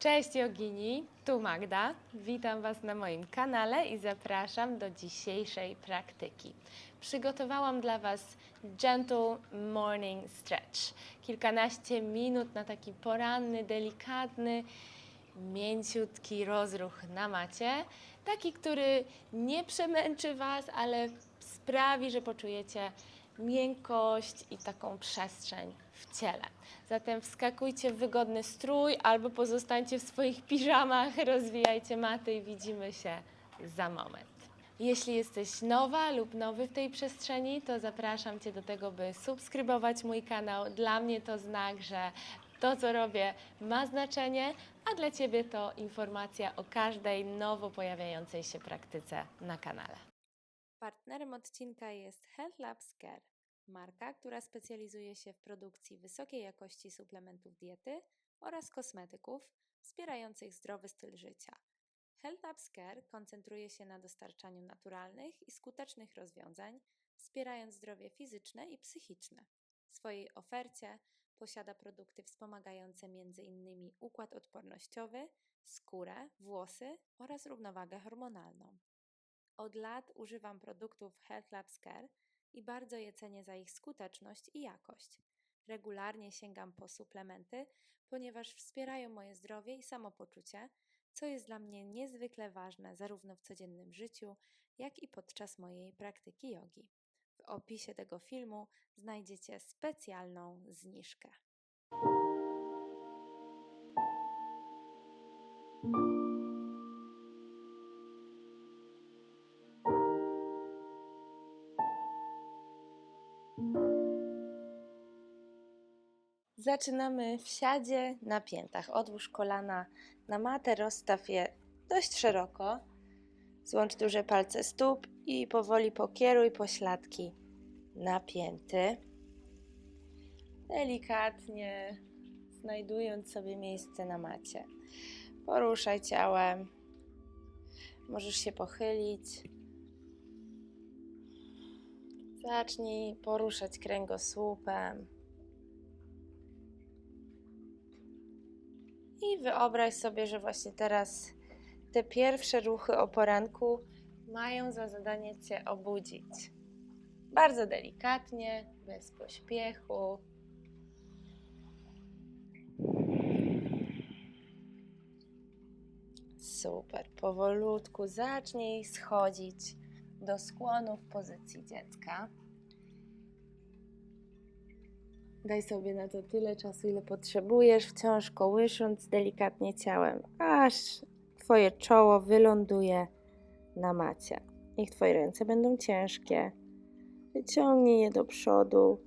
Cześć jogini, tu Magda. Witam Was na moim kanale i zapraszam do dzisiejszej praktyki. Przygotowałam dla Was Gentle Morning Stretch. Kilkanaście minut na taki poranny, delikatny, mięciutki rozruch na macie. Taki, który nie przemęczy Was, ale sprawi, że poczujecie miękkość i taką przestrzeń w ciele. Zatem wskakujcie w wygodny strój albo pozostańcie w swoich piżamach, rozwijajcie maty i widzimy się za moment. Jeśli jesteś nowa lub nowy w tej przestrzeni, to zapraszam Cię do tego, by subskrybować mój kanał. Dla mnie to znak, że to, co robię, ma znaczenie, a dla Ciebie to informacja o każdej nowo pojawiającej się praktyce na kanale. Partnerem odcinka jest Health Labs Care, marka, która specjalizuje się w produkcji wysokiej jakości suplementów diety oraz kosmetyków wspierających zdrowy styl życia. Health Labs Care koncentruje się na dostarczaniu naturalnych i skutecznych rozwiązań, wspierając zdrowie fizyczne i psychiczne. W swojej ofercie posiada produkty wspomagające m.in. układ odpornościowy, skórę, włosy oraz równowagę hormonalną. Od lat używam produktów Health Labs Care i bardzo je cenię za ich skuteczność i jakość. Regularnie sięgam po suplementy, ponieważ wspierają moje zdrowie i samopoczucie, co jest dla mnie niezwykle ważne zarówno w codziennym życiu, jak i podczas mojej praktyki jogi. W opisie tego filmu znajdziecie specjalną zniżkę. Zaczynamy w siadzie na piętach. Odłóż kolana na matę, rozstaw je dość szeroko. Złącz duże palce stóp i powoli pokieruj pośladki na pięty. Delikatnie znajdując sobie miejsce na macie. Poruszaj ciałem. Możesz się pochylić. Zacznij poruszać kręgosłupem. Wyobraź sobie, że właśnie teraz te pierwsze ruchy o poranku mają za zadanie Cię obudzić. Bardzo delikatnie, bez pośpiechu. Super. Powolutku zacznij schodzić do skłonu w pozycji dziecka. Daj sobie na to tyle czasu, ile potrzebujesz, wciąż kołysząc delikatnie ciałem, aż Twoje czoło wyląduje na macie. Niech Twoje ręce będą ciężkie. Wyciągnij je do przodu.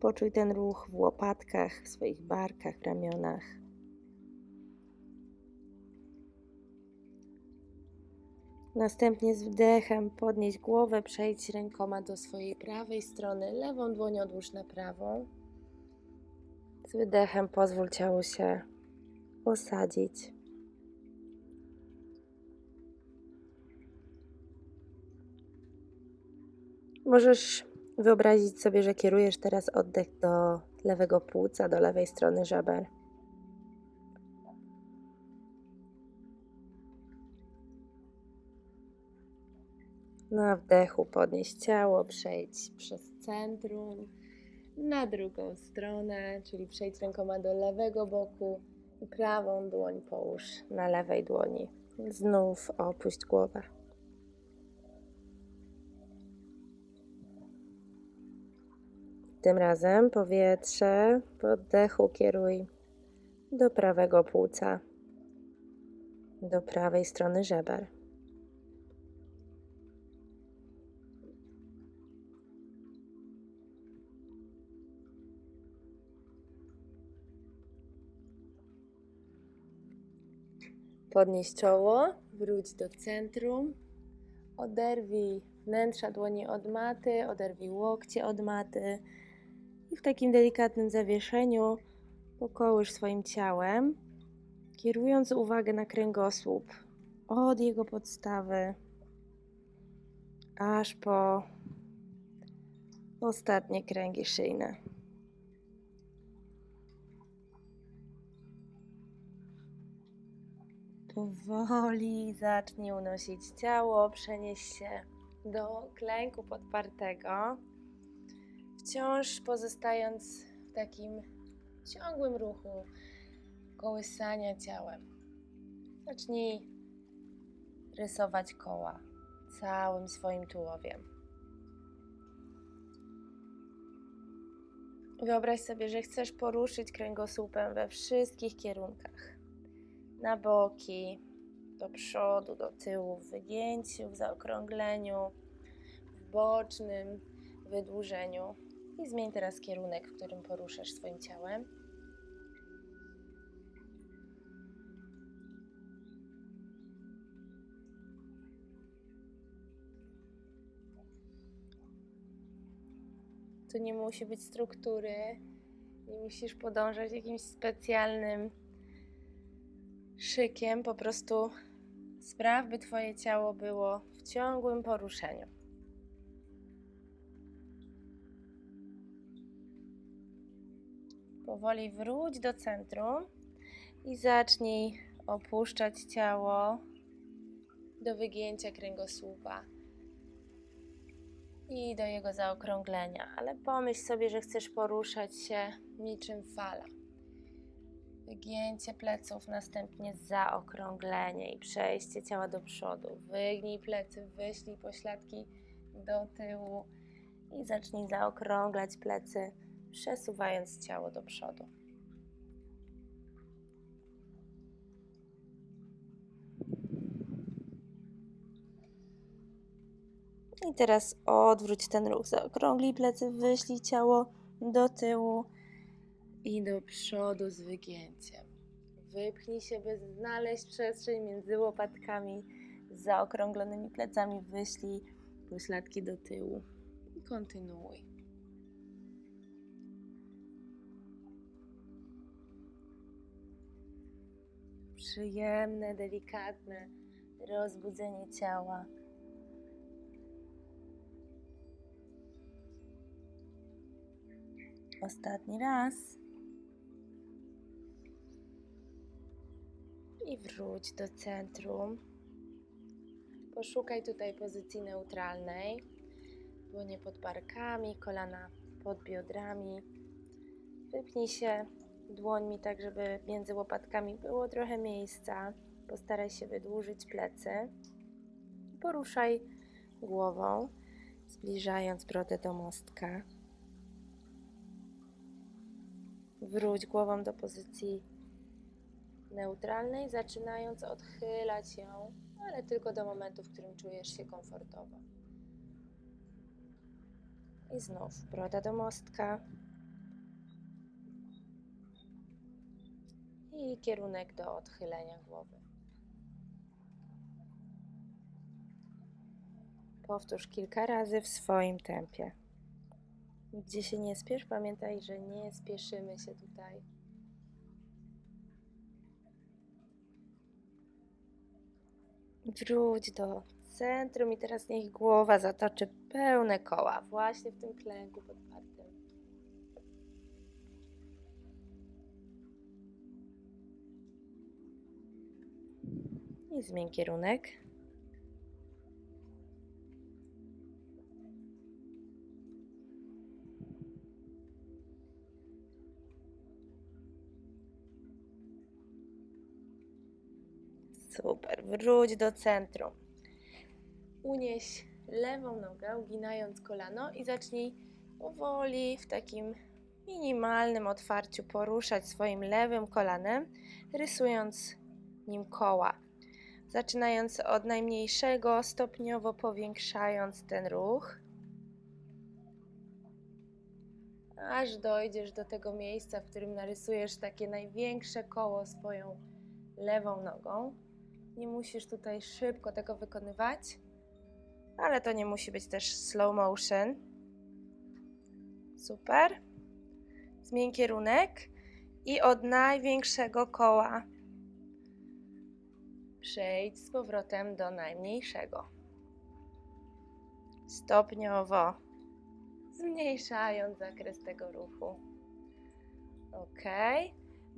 Poczuj ten ruch w łopatkach, w swoich barkach, ramionach. Następnie z wdechem podnieś głowę, przejdź rękoma do swojej prawej strony, lewą dłoń odłóż na prawą. Z wydechem pozwól ciału się osadzić. Możesz wyobrazić sobie, że kierujesz teraz oddech do lewego płuca, do lewej strony żeber. Na wdechu podnieś ciało, przejdź przez centrum na drugą stronę, czyli przejdź rękoma do lewego boku i prawą dłoń połóż na lewej dłoni. Znów opuść głowę. Tym razem powietrze po oddechu kieruj do prawego płuca, do prawej strony żeber. Podnieś czoło, wróć do centrum, oderwij wnętrza dłoni od maty, oderwij łokcie od maty i w takim delikatnym zawieszeniu pokołysz swoim ciałem, kierując uwagę na kręgosłup od jego podstawy aż po ostatnie kręgi szyjne. Powoli zacznij unosić ciało, przenieś się do klęku podpartego, wciąż pozostając w takim ciągłym ruchu kołysania ciałem. Zacznij rysować koła całym swoim tułowiem. Wyobraź sobie, że chcesz poruszyć kręgosłupem we wszystkich kierunkach. Na boki, do przodu, do tyłu, w wygięciu, w zaokrągleniu, w bocznym wydłużeniu. I zmień teraz kierunek, w którym poruszasz swoim ciałem. Tu nie musi być struktury, nie musisz podążać jakimś specjalnym szykiem, po prostu spraw, by Twoje ciało było w ciągłym poruszeniu. Powoli wróć do centrum i zacznij opuszczać ciało do wygięcia kręgosłupa i do jego zaokrąglenia, ale pomyśl sobie, że chcesz poruszać się niczym fala. Wygięcie pleców, następnie zaokrąglenie i przejście ciała do przodu. Wygnij plecy, wyślij pośladki do tyłu i zacznij zaokrąglać plecy, przesuwając ciało do przodu. I teraz odwróć ten ruch, zaokrąglij plecy, wyślij ciało do tyłu i do przodu z wygięciem. Wypchnij się, by znaleźć przestrzeń między łopatkami, zaokrąglonymi plecami wyślij pośladki do tyłu i kontynuuj. Przyjemne, delikatne rozbudzenie ciała. Ostatni raz. I wróć do centrum. Poszukaj tutaj pozycji neutralnej. Dłonie pod barkami, kolana pod biodrami. Wypnij się dłońmi tak, żeby między łopatkami było trochę miejsca. Postaraj się wydłużyć plecy. Poruszaj głową, zbliżając brodę do mostka. Wróć głową do pozycji neutralnej, zaczynając odchylać ją, ale tylko do momentu, w którym czujesz się komfortowo. I znów broda do mostka. I kierunek do odchylenia głowy. Powtórz kilka razy w swoim tempie. Gdzie się nie spiesz, pamiętaj, że nie spieszymy się tutaj. Wróć do centrum i teraz niech głowa zatoczy pełne koła, właśnie w tym klęku podpartym. I zmień kierunek. Super, wróć do centrum. Unieś lewą nogę, uginając kolano i zacznij powoli w takim minimalnym otwarciu poruszać swoim lewym kolanem, rysując nim koła. Zaczynając od najmniejszego, stopniowo powiększając ten ruch, aż dojdziesz do tego miejsca, w którym narysujesz takie największe koło swoją lewą nogą. Nie musisz tutaj szybko tego wykonywać, ale to nie musi być też slow motion. Super. Zmień kierunek i od największego koła przejdź z powrotem do najmniejszego. Stopniowo zmniejszając zakres tego ruchu. Ok.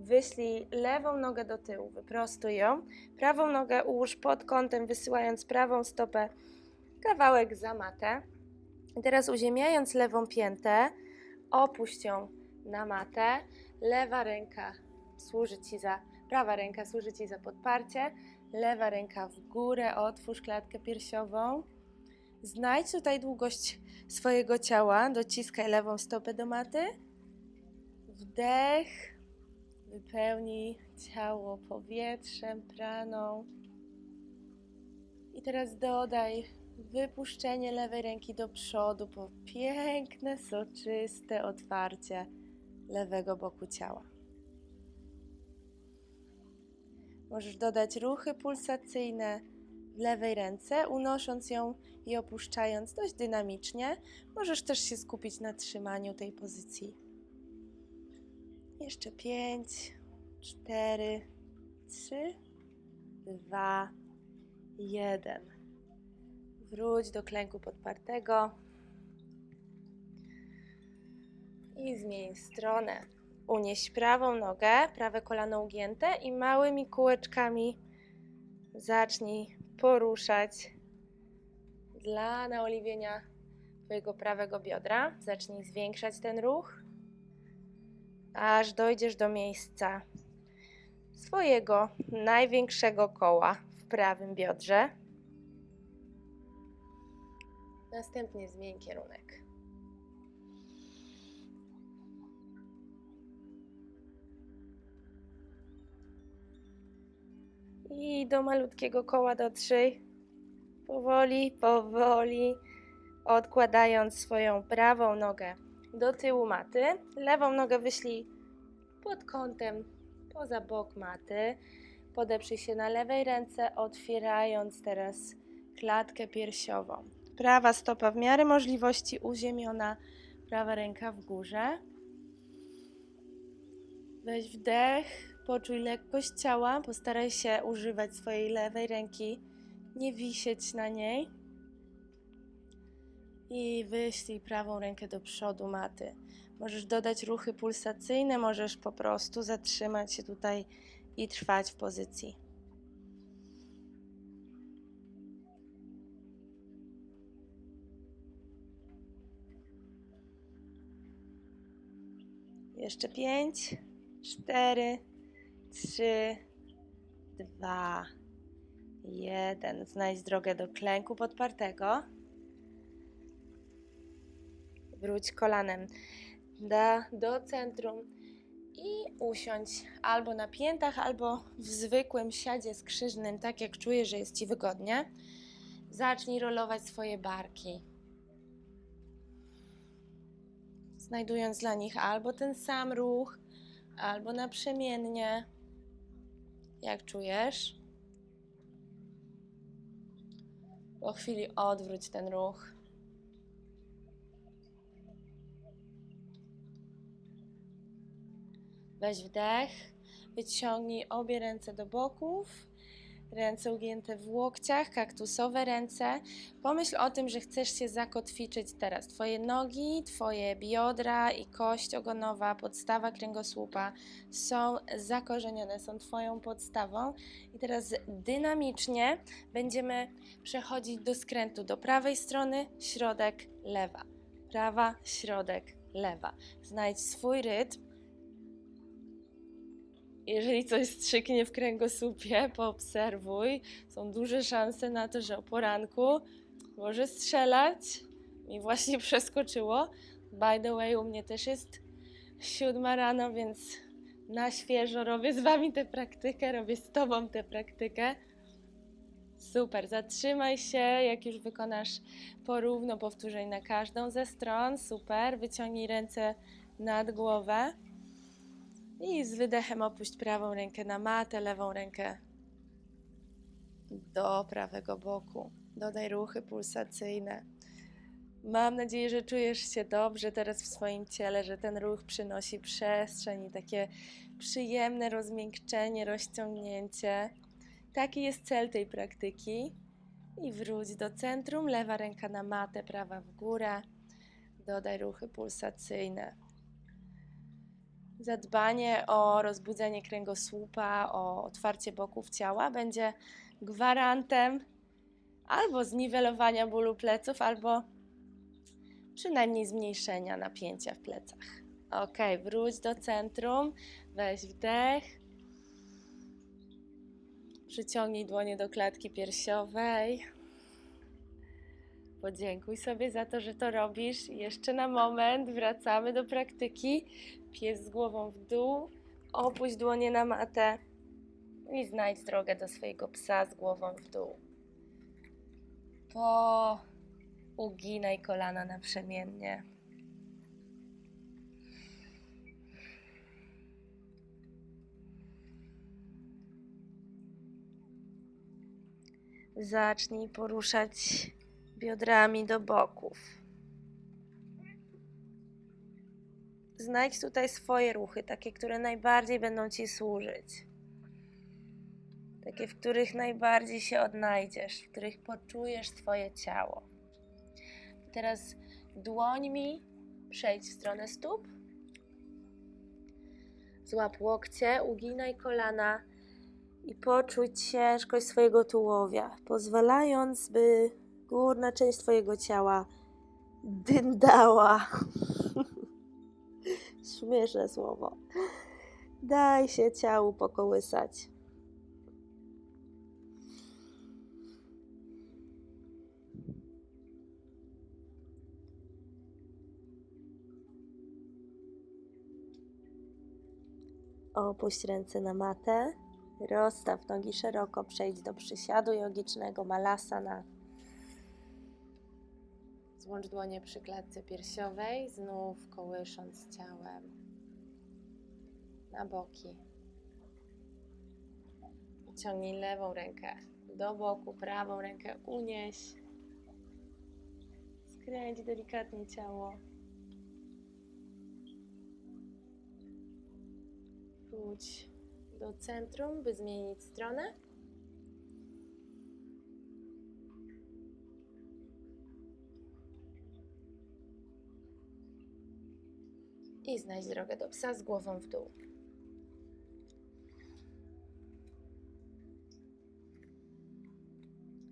Wyślij lewą nogę do tyłu, wyprostuj ją. Prawą nogę ułóż pod kątem, wysyłając prawą stopę kawałek za matę. Teraz uziemiając lewą piętę, opuść ją na matę. Lewa ręka służy Ci za, prawa ręka służy Ci za podparcie. Lewa ręka w górę, otwórz klatkę piersiową. Znajdź tutaj długość swojego ciała, dociskaj lewą stopę do maty. Wdech, wypełnij ciało powietrzem, praną. I teraz dodaj wypuszczenie lewej ręki do przodu po piękne, soczyste otwarcie lewego boku ciała. Możesz dodać ruchy pulsacyjne w lewej ręce, unosząc ją i opuszczając dość dynamicznie. Możesz też się skupić na trzymaniu tej pozycji. Jeszcze pięć, cztery, trzy, dwa, jeden. Wróć do klęku podpartego i zmień stronę. Unieś prawą nogę, prawe kolano ugięte i małymi kółeczkami zacznij poruszać dla naoliwienia Twojego prawego biodra. Zacznij zwiększać ten ruch, aż dojdziesz do miejsca swojego największego koła w prawym biodrze. Następnie zmień kierunek. I do malutkiego koła dotrzyj. Powoli, powoli, odkładając swoją prawą nogę do tyłu maty. Lewą nogę wyślij pod kątem poza bok maty. Podeprzyj się na lewej ręce, otwierając teraz klatkę piersiową. Prawa stopa w miarę możliwości uziemiona, prawa ręka w górze. Weź wdech, poczuj lekkość ciała, postaraj się używać swojej lewej ręki, nie wisieć na niej. I wyślij prawą rękę do przodu maty. Możesz dodać ruchy pulsacyjne, możesz po prostu zatrzymać się tutaj i trwać w pozycji. Jeszcze pięć, cztery, trzy, dwa, jeden. Znajdź drogę do klęku podpartego. Wróć kolanem do centrum i usiądź albo na piętach, albo w zwykłym siadzie skrzyżnym, tak jak czujesz, że jest Ci wygodnie. Zacznij rolować swoje barki. Znajdując dla nich albo ten sam ruch, albo naprzemiennie. Jak czujesz? Po chwili odwróć ten ruch. Weź wdech, wyciągnij obie ręce do boków, ręce ugięte w łokciach, kaktusowe ręce. Pomyśl o tym, że chcesz się zakotwiczyć teraz. Twoje nogi, Twoje biodra i kość ogonowa, podstawa kręgosłupa są zakorzenione, są Twoją podstawą. I teraz dynamicznie będziemy przechodzić do skrętu do prawej strony, środek, lewa. Prawa, środek, lewa. Znajdź swój rytm jeżeli coś strzyknie w kręgosłupie, poobserwuj. Są duże szanse na to, że o poranku może strzelać. Mi właśnie przeskoczyło. By the way, u mnie też jest siódma rano, więc na świeżo robię z Wami tę praktykę, robię z Tobą tę praktykę. Super, zatrzymaj się, jak już wykonasz porówno powtórzeń na każdą ze stron. Super, wyciągnij ręce nad głowę. I z wydechem opuść prawą rękę na matę, lewą rękę do prawego boku. Dodaj ruchy pulsacyjne. Mam nadzieję, że czujesz się dobrze teraz w swoim ciele, że ten ruch przynosi przestrzeń i takie przyjemne rozmiękczenie, rozciągnięcie. Taki jest cel tej praktyki. I wróć do centrum, lewa ręka na matę, prawa w górę. Dodaj ruchy pulsacyjne. Zadbanie o rozbudzenie kręgosłupa, o otwarcie boków ciała będzie gwarantem albo zniwelowania bólu pleców, albo przynajmniej zmniejszenia napięcia w plecach. Ok, wróć do centrum, weź wdech. Przyciągnij dłonie do klatki piersiowej. Podziękuj sobie za to, że to robisz. Jeszcze na moment wracamy do praktyki. Pies z głową w dół, opuść dłonie na matę i znajdź drogę do swojego psa z głową w dół. Po uginaj kolana naprzemiennie. Zacznij poruszać biodrami do boków. Znajdź tutaj swoje ruchy, takie, które najbardziej będą ci służyć. Takie, w których najbardziej się odnajdziesz, w których poczujesz swoje ciało. Teraz dłońmi przejdź w stronę stóp. Złap łokcie, uginaj kolana i poczuć ciężkość swojego tułowia, pozwalając, by górna część Twojego ciała dyndała. Śmieszne słowo. Daj się ciału pokołysać. Opuść ręce na matę. Rozstaw nogi szeroko, przejdź do przysiadu jogicznego malasana. Złącz dłonie przy klatce piersiowej, znów kołysząc ciałem na boki. Ciągnij lewą rękę do boku, prawą rękę unieś. Skręć delikatnie ciało. Wróć do centrum, by zmienić stronę. I znajdź drogę do psa z głową w dół.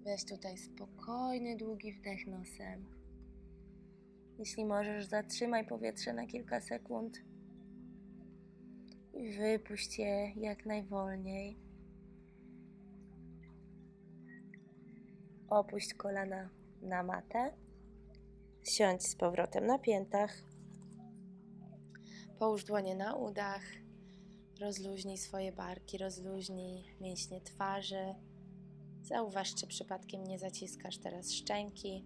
Weź tutaj spokojny, długi wdech nosem. Jeśli możesz, zatrzymaj powietrze na kilka sekund i wypuść je jak najwolniej. Opuść kolana na matę. Siądź z powrotem na piętach. Połóż dłonie na udach. Rozluźnij swoje barki, rozluźnij mięśnie twarzy. Zauważ, czy przypadkiem nie zaciskasz teraz szczęki.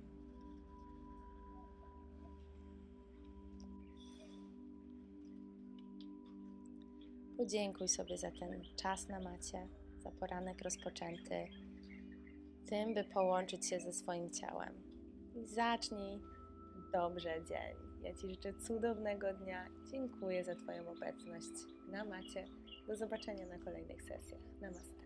Podziękuj sobie za ten czas na macie, za poranek rozpoczęty, tym, by połączyć się ze swoim ciałem. Zacznij dobrze dzień. Ja Ci życzę cudownego dnia. Dziękuję za Twoją obecność na macie. Do zobaczenia na kolejnych sesjach. Namaste.